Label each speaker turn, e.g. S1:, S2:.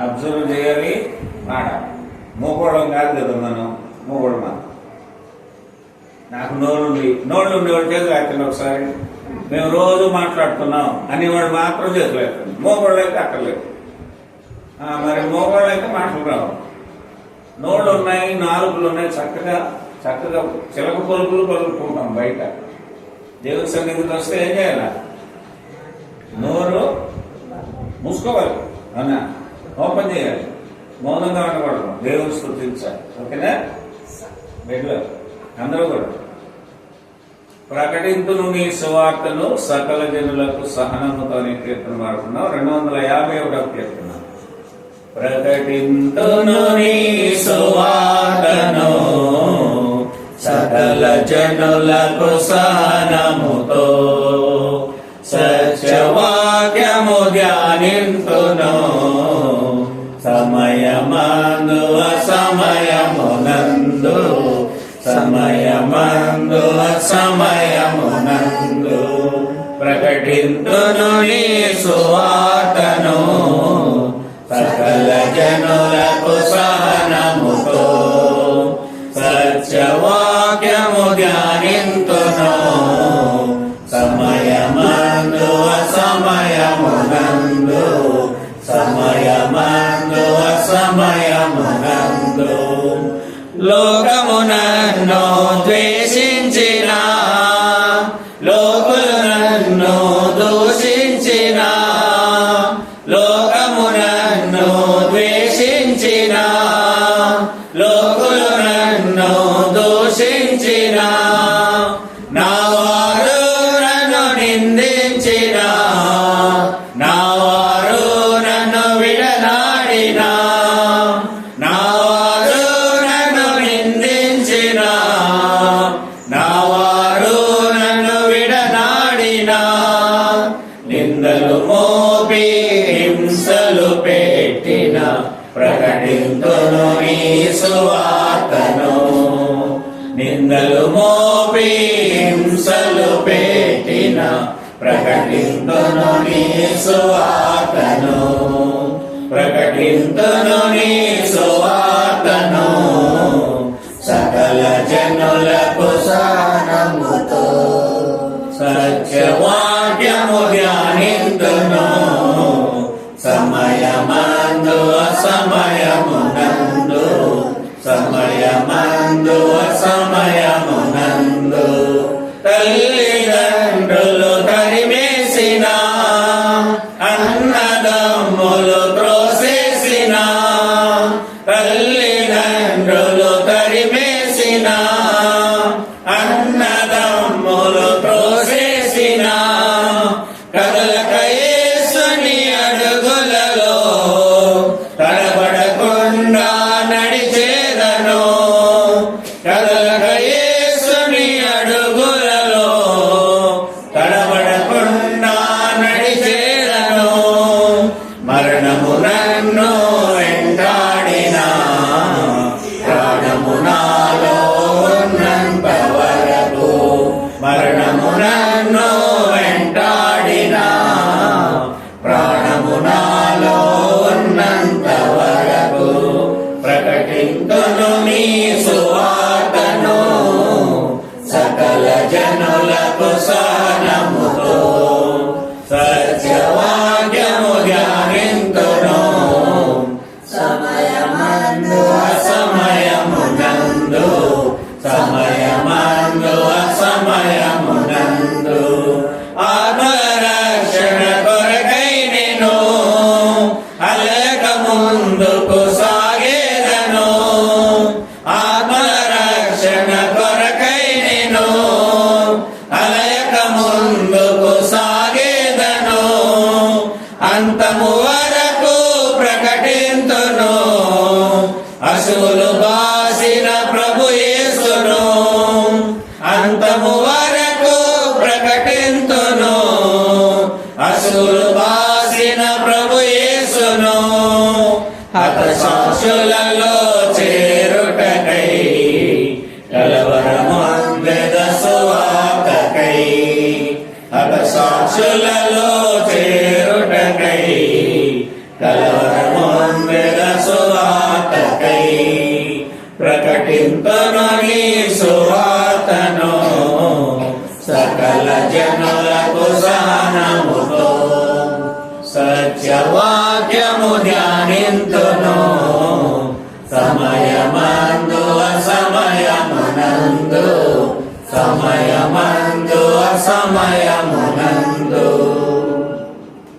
S1: Observe చేయాలి మాట. మూకోవడం కాదు కదా మనం మూకోవడం మనం. నాకు నోరు నోళ్ళు ఉండేవాడు చేతులు ఎత్తండి ఒకసారి. మేము రోజు మాట్లాడుతున్నాం అనేవాడు మాత్రం చేతులు ఎత్తండి మోగోళ్ళు అయితే అక్కర్లేదు ఆ, మరి మోగోళ్ళు అయితే మాటలు రావు. నోళ్ళు ఉన్నాయి నాలుగులు ఉన్నాయి చక్కగా చక్కగా చిలక పలుకులు పలుకుంటాం బయట. దేవుడి సన్నిధికి వస్తే ఏం చేయాలి? నోరు మూసుకోవాలి అవునా? ఓపెన్ చేయాలి. మౌనంగా ఉండకూడదు. దేవుని స్థుతించాలి ఓకేనా? బెడ్లో అందరూ కూడా. ప్రకటింతును నీ సువార్తను సకల జనులకు సహనముతో నీ కీర్తన పాడుతున్నావు రెండు వందల యాభై ఒకటో కీర్తన. ప్రకటింతును నీ సువార్తను సకల జనులకు సహనముతో సమయమందు అసమయమునందు సమయమందు అసమయమునందు ప్రకటింతును నీ సువార్తను సకల జనులకు సహనముతో సత్యవాక్యము జ్ఞానింతును సమయమందు అసమయమునందు မရံတုံလောကမနန္နောတွေ మోపి హింసలు పెట్టిన ప్రకటింతును నీ సువార్తను నిందలు మోపి హింసలు పెట్టిన ప్రకటింతును నీ సువార్తను ప్రకటింతును నీ సువార్తను సకల జనుల సమయమందు అసమయమునందు సమయమందు అసమయమునందు సమయమందు అసమయమునందు. ఆత్మరక్షణ కొరకై నేను అలక ముందుకు సాగేదను. ఆత్మరక్షణ కొరకై నేను అలక ముందుకు సాగేదను. అంతము వరకు ప్రకటింతును. అసులు బాసిన సకల జనులకు సహనముతో సత్యవాక్యము ధ్యానింతును. సమయమందు అసమయమునందు. సమయమందు అసమయమునందు.